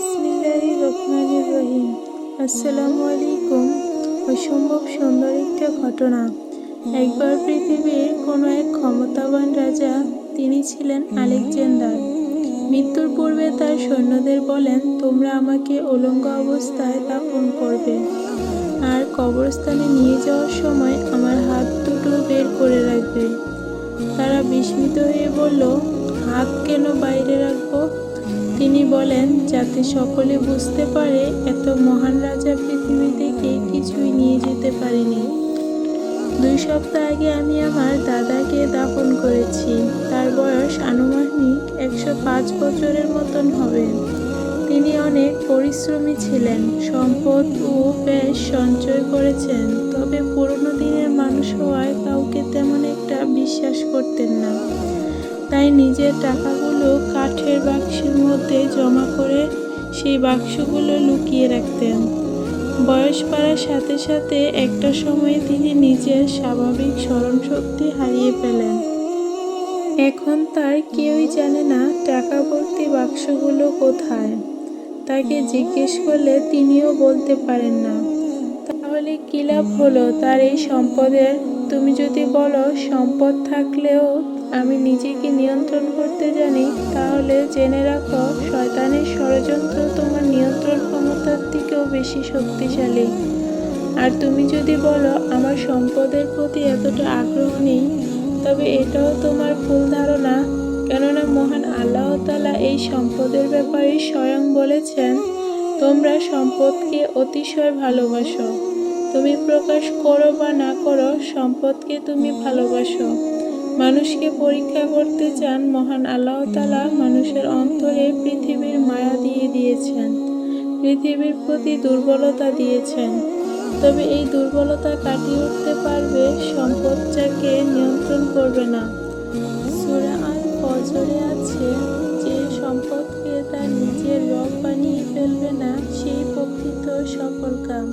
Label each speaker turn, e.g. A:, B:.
A: বিসমিল্লাহ রহমান রহিম আসসালামু আলাইকুম অসম্ভব সুন্দর একটা ঘটনা। একবার পৃথিবীর কোনো এক ক্ষমতাবান রাজা, তিনি ছিলেন আলেকজান্ডার। মৃত্যুর পূর্বে তার সৈন্যদের বলেন, তোমরা আমাকে উলঙ্গ অবস্থায় দাফন করবে। আর কবরস্থানে নিয়ে যাওয়ার সময় আমার হাত দুটো বের করে রাখবে। তারা বিস্মিত হয়ে বলল, হাত কেন বাইরে রাখব? বলেন, যাতে সকলে বুঝতে পারে, এত মহান রাজা পৃথিবী থেকে কিছুই নিয়ে যেতে পারেনি। দুই সপ্তাহ আগে আমি আমার দাদাকে দাফন করেছি। তার বয়স আনুমানিক একশো পাঁচ বছরের মতন হবে। তিনি অনেক পরিশ্রমী ছিলেন, সম্পদ ও বেশ সঞ্চয় করেছেন। তবে পুরনো দিনের মানুষ হওয়ায় কাউকে তেমন একটা বিশ্বাস করতেন না। তাই নিজের টাকাগুলো মধ্যে জমা করে সেই বাক্সগুলো লুকিয়ে রাখতেন। বয়স বাড়ার সাথে সাথে একটা সময়ে তিনি নিজের স্বাভাবিক স্মরণশক্তি হারিয়ে ফেলেন। এখন তার কেউই জানে না টাকা ভর্তি বাক্সগুলো কোথায়। তাকে জিজ্ঞেস করলে তিনিও বলতে পারেন না। তাহলে কী লাভ হলো তার এই সম্পদের? তুমি যদি বলো, সম্পদ থাকলেও আমি নিজেকে নিয়ন্ত্রণ করতে জানি, তাহলে জেনে রাখো, শয়তানের ষড়যন্ত্র তোমার নিয়ন্ত্রণ ক্ষমতার থেকেও বেশি শক্তিশালী। আর তুমি যদি বলো, আমার সম্পদের প্রতি এতটা আগ্রহ নেই, তবে এটাও তোমার ভুল ধারণা। কেননা মহান আল্লাহ তালা এই সম্পদের ব্যাপারে স্বয়ং বলেছেন, তোমরা সম্পদকে অতিশয় ভালোবাসো। তুমি প্রকাশ করো বা না করো, সম্পদকে তুমি ভালোবাসো। মানুষকে পরীক্ষা করতে চান, মহান আল্লাহ তালা মানুষের অন্তরে পৃথিবীর মায়া দিয়ে দিয়েছেন, পৃথিবীর প্রতি দুর্বলতা দিয়েছেন। তবে এই দুর্বলতা কাটিয়ে উঠতে পারবে সম্পদ যাকে নিয়ন্ত্রণ করবে না। সুরা ফজরে আছে, যে সম্পদকে তার নিজের রব বানিয়ে ফেলবে না, সেই প্রকৃত সফল কাম।